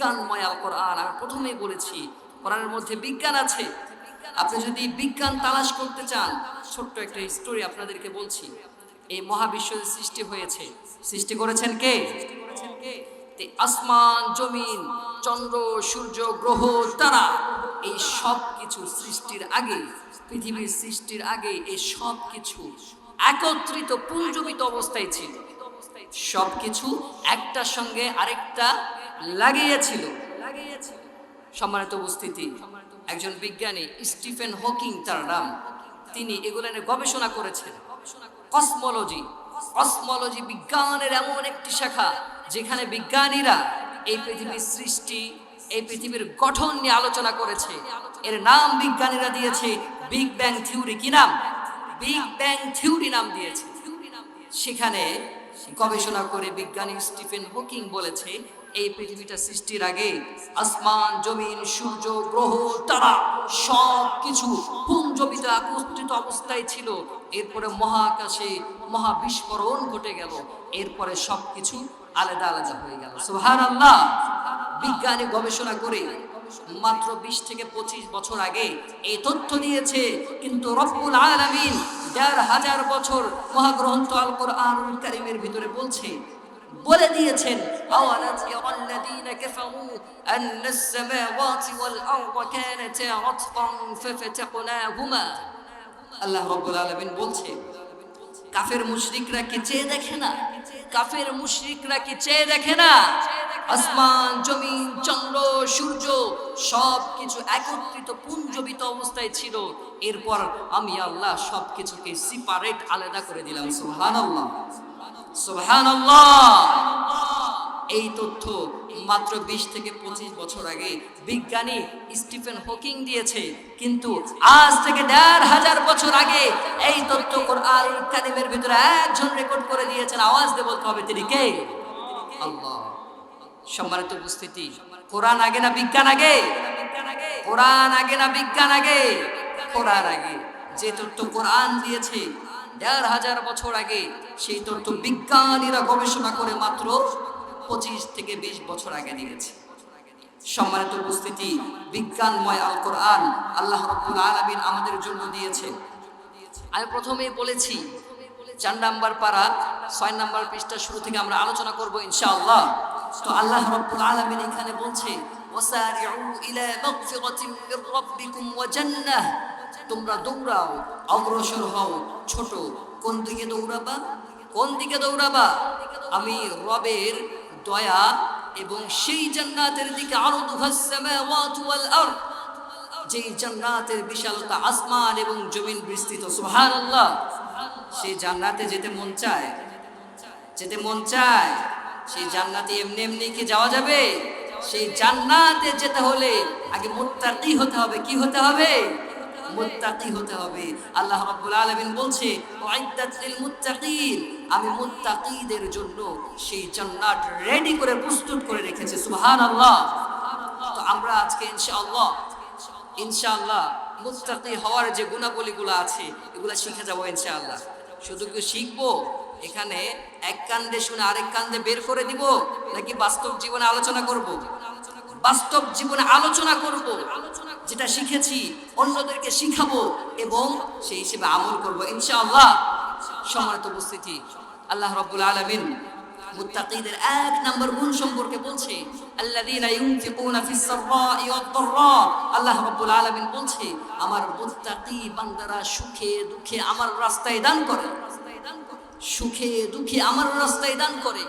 বিজ্ঞানময় আল কোরআন। আমি প্রথমেই বলেছি, কোরআনের মধ্যে বিজ্ঞান আছে। আপনি যদি বিজ্ঞান তালাশ করতে চান, ছোট্ট একটা স্টোরি আপনাদেরকে বলছি। এই মহাবিশ্ব সৃষ্টি হয়েছে, সৃষ্টি করেছেন কে? আসমান, জমিন, চন্দ্র, সূর্য, গ্রহ, তারা। এই সব কিছু সৃষ্টির আগে, পৃথিবীর সৃষ্টির আগে এই সব কিছু একত্রিত পুঞ্জবিত অবস্থায় ছিল। সবকিছু একটার সঙ্গে আরেকটা লাগিয়েছিল। সম্মানিত উপস্থিতি, একজন বিজ্ঞানী, স্টিফেন হকিং তার নাম। তিনি এগুলো নিয়ে গবেষণা করেছেন। কসমোলজি কসমোলজি বিজ্ঞানের এমন একটি শাখা যেখানে বিজ্ঞানীরা এই পৃথিবীর সৃষ্টি, এই পৃথিবীর গঠন নিয়ে আলোচনা করেছে। এর নাম বিজ্ঞানীরা দিয়েছে বিগ ব্যাং থিওরি। কি নাম? বিগ ব্যাং থিওরি নাম দিয়েছে। সেখানে গবেষণা করে বিজ্ঞানী স্টিফেন হকিং বলেছে, এই পৃথিবীটা সৃষ্টির আগে আসমান, জমিন, সূর্য, গ্রহ, তারা সব কিছু পুঞ্জবিত একত্রিত অবস্থায় ছিল। এরপরে মহাকাশে মহাবিস্ফোরণ ঘটে গেল। এরপরে সব কিছু আলাদা আলাদা হয়ে গেল। সুহান আল্লাহ বিজ্ঞানী গবেষণা করে মাত্র বিশ থেকে পঁচিশ বছর আগে এই তথ্য দিয়েছে, কিন্তু রব্বুল আলামিন দেড় হাজার বছর মহাগ্রন্থ আল কোরআনুল কারিমের ভিতরে বলছে, বলে দিয়েছেন আল্লাহ রাব্বুল আলামিন বলছে, কাফের মুশরিকরা কি চেয়ে দেখে না? কাফের মুশরিকরা কি চেয়ে দেখে না? আসমান, জমিন, চন্দ্র, সূর্য সব কিছু একত্রিত পুঞ্জবিত অবস্থায় ছিল। এরপর আমি আল্লাহ সব কিছুকে সিপারেট আলাদা করে দিলাম। সুবহানাল্লাহ। সুবহানাল্লাহ। এই তথ্য মাত্র বিশ থেকে পঁচিশ বছর আগে বিজ্ঞানী স্টিফেন হকিং দিয়েছে। কিন্তু আজ থেকে দেড় হাজার বছর আগে এই তথ্য কোরআন কারিমের ভিতরে একজন রেকর্ড করে দিয়েছেন। আওয়াজ দিয়ে বলতে হবে, তিনি কে? আল্লাহ। সম্মানিত উপস্থিতি। কোরআন আগে না বিজ্ঞান আগে? কোরআন আগে না বিজ্ঞান আগে? কোরআন আগে। যে তথ্য কোরআন দিয়েছে, দেড় হাজার বছর আগে, সেই তথ্য বিজ্ঞানীরা গবেষণা করে মাত্র পঁচিশ থেকে বিশ বছর আগে দিয়েছে। সম্মানিত উপস্থিতি, বিজ্ঞানময় আল কোরআন আল্লাহ রব্বুল আলামিন আমাদের জন্য দিয়েছে। আমি প্রথমেই বলেছি চার নাম্বার পারা ছয় নাম্বার পৃষ্ঠা শুরু থেকে আমরা আলোচনা করব ইনশাআল্লাহ। তো আল্লাহ রব্বুল আলামিন এখানে বলছে, ওয়াসারিউ ইলা মাগফিরাতিন মির রাব্বিকুম ওয়া জান্নাহ। তোমরা দৌড়াও, অগ্রসর হও, ছোট। কোন দিকে দৌড়াবা? কোন দিকে দৌড়াবা? আমি রবের দয়া এবং সেই জান্নাতের দিকে আরও ওয়াল আরদ। যেই জান্নাতের বিশালতা আসমান এবং জমিন বিস্তৃত, সুবহানাল্লাহ। সেই জান্নাতে যেতে মন চায়। যেতে মন চায়, সেই জান্নাতে এমনি এমনি কি যাওয়া যাবে? সেই জান্নাতে যেতে হলে আগে মুত্তাকি হতে হবে। কি হতে হবে? মুত্তাকি হতে হবে। আল্লাহ রাব্বুল আলামিন বলছে ওয়াইদাত মুত্তাকিন। আমি মুত্তাকিদের জন্য সেই জান্নাত রেডি করে প্রস্তুত করে রেখেছি। সুবহানাল্লাহ। তো আমরা আজকে ইনশাআল্লাহ ইনশাআল্লাহ মুত্তাকি হওয়ার যে গুণাবলীগুলো আছে, এগুলো শিখে যাব ইনশাআল্লাহ। শুধু কি শিখব? এখানে এক কান্দে শুনে আরেক কান্দে বের করে দিব, নাকি বাস্তব জীবনে আলোচনা করব? বাস্তব জীবনে আলোচনা করব, যেটা শিখেছি, অন্যদেরকে শিখাবো এবং সেই হিসেবে আমল করব। ইনশাআল্লাহ, সম্মানিত উপস্থিতি, আল্লাহ রব্বুল আলামিন মুত্তাকিদের এক নম্বর গুণ সম্পর্কে বলছে, আল্লাযীনা ইউনফিকুনা ফিস সাররাই ওয়াদ দাররা আল্লাহ রাব্বুল আলামিন বলছে, আমার মুত্তাকি বান্দারা সুখে দুঃখে আমার রাস্তায় দান করে। সুখে দুঃখে আমার রাস্তায় দান করে।